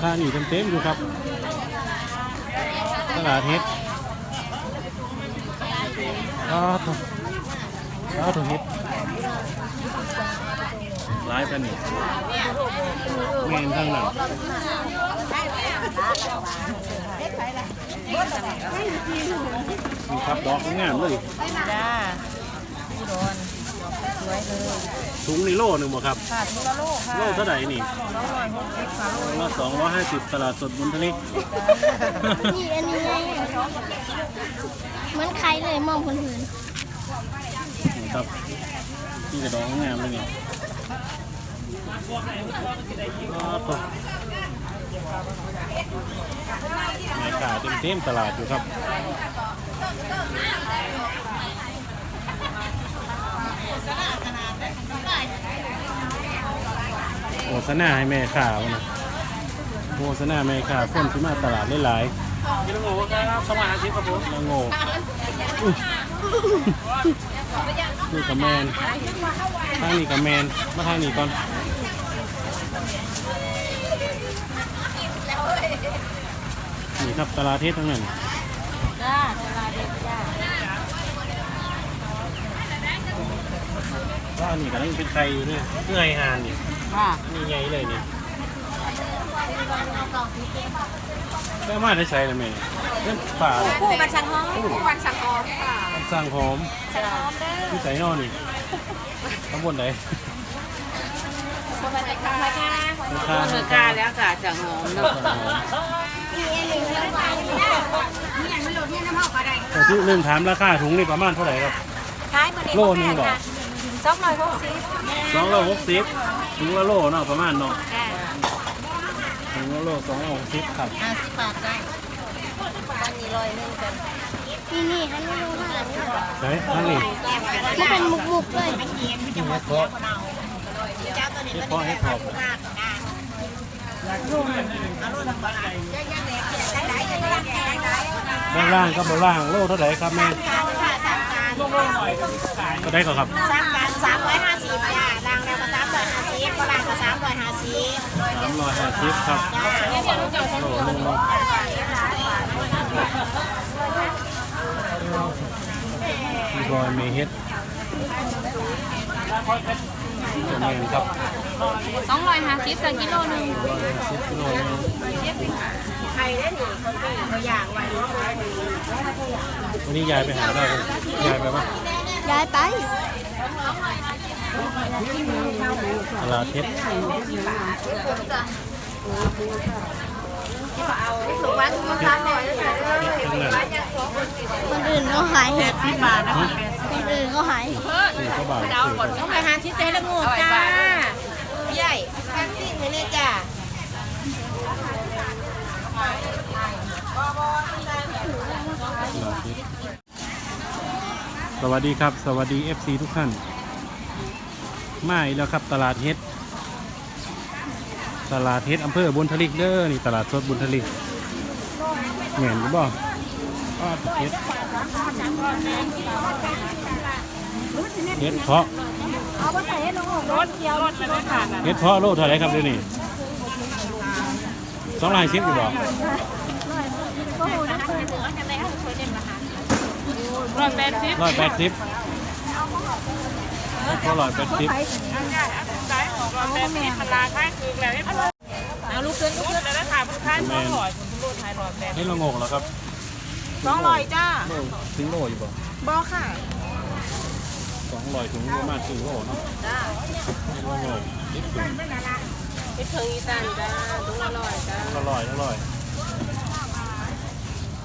ท่านี่เต็มๆอยู่ครับ ตลาดเฮ็ดอ้าวถูกอ้าวถูกเฮ็ดร้ายกันนี่เมนทั้งนั้นนี่ครับดอกงามเลยจ้าพี่โดน สวยเลยถุงนี่โลหนึ่งบ่ครับ ค่ะทุกละโลค่ะโลเท่าไหร่นี่ร้อยหกสิบค่ะโลโลสองร้อยห้าสิบตลาดสดบุญทะเลนี่อันนี้ไงเหมือนใครเลยมองคนอื่นนี่ครับนี่กระดองงามเลยนี่อ้าวถูกแม่ขาเต็มๆตลาดอยู่ครับ ษณาให้แม่ข่าวนะโฆษณาแม่ข่าวคนที่มาตลาดหลายๆกินโง่ครับสมาชิกครับผมโง่อุ๊ยนี่กับแมนทางนี้กับแมนมาทางนี้ก่อนนี่ครับตลาดเทศทั้งนั้นจ้าตลาดเด็กจ้าว่าอันนี้กำลังเป็นไข่อยู่เนี่ยเพื่อไอหานนี่ ค่ะนี่ไงเลยนี่ได้มาได้ใช้เลยแม่เล่นป่าคู่บันชังฮ้องคู่บันชังฮ้องค่ะสั่งหอมชังฮ้องเด้อที่ใส่นอนนี่ตำบลไหนคนมาจากทางไหนคะข้างเมืองกาแล้วค่ะจังหอมเนาะแต่ที่ลืมถามราคาถุงนี่ประมาณเท่าไหร่ครับขายมาเด็กโลนึงบอกสองร้อยหกสิบสองร้อยหกสิบ ถุงละโลเนาะประมาณเนาะจ้าถุงละโลสองร้อยหกสิบครับห้าสิบบาทได้อันนี้ร้อยหนึงกันนี่นี่อันนี้รู้ว่าใช่ทั้งนี้มันเป็นมุกมุกๆเลยนี่เฮ็ดเพาะเฮ็ดเพาะเฮ็ดเพาะด้านล่างกับบนล่างโลเท่าไหร่ครับแม่ก็ได้ก็ครับสามกันสามร้อยห้าสิบจ้า อยห้าสิบสามร้อยห้าสิบครับโลนึงมีบอยมีเฮ็ดจะแมนครับสองร้อยห้าสิบจากกิโลหนึ่งสิบกิโลนึงใครได้หนิคนที่เขาอยากไว้วันนี้ยายไปหาได้ยายไปปะย้ายไป ลาเรถูกวันทุกวันเลยคนอื่นก็หายเห็ดสิบบาทนะคะคนอื่นก็หายสี่ก็บาทต้องไปหาชิ้นเต้ละงูจ้าใหญ่ขั้นสิ่งนี้จ้าสวัสดีครับ สวัสดี FC ทุกท่าน มาอีกแล้วครับตลาดเฮ็ด ตลาดเฮ็ดอำเภอบุญทลิกเด้อนี่ตลาดสดบุญทลิกเหม็นหรือบ่อ้าวเฮ็ดเฮ็ดเพาะรถเดียวรถมันไม่ขาดเฮ็ดเพาะโลเท่าไหรครับเดี๋ยวนี้สองร้อยสิบอยู่บ่ร้อยแปดสิบร้อยแปดสิบ เฮ็ดเพาะร้อยแปดสิบร้อยแปดสิบมันราคาคือแล้วไม่พอเอาลูกขึ้นลูกขึ้นแล้วนะค่ะมันค่าสองร้อยคุณลูกไทยร้อยแปดให้เรางกแล้วครับสองร้อยจ้าโลถึงโลอยู่บ่บอค่ะสองร้อยถึงประมาณสี่โลเนาะจ้าให้เรางกนิดถึงคิดถึงอีสานจ้าทุกอร่อยจ้าอร่อยอร่อย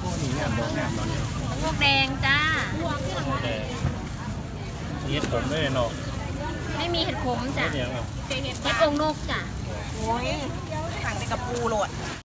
พวกนี้งามดอกงามตอนนี้พวกแดงจ้าแต่ เฮ็ดผมได้เนาะไม่มีเห็ดขมจ้ะเฮ็ดยังอะเห็ดองนกจ้ะ โอ้ยสั่งไปกับปูโหลด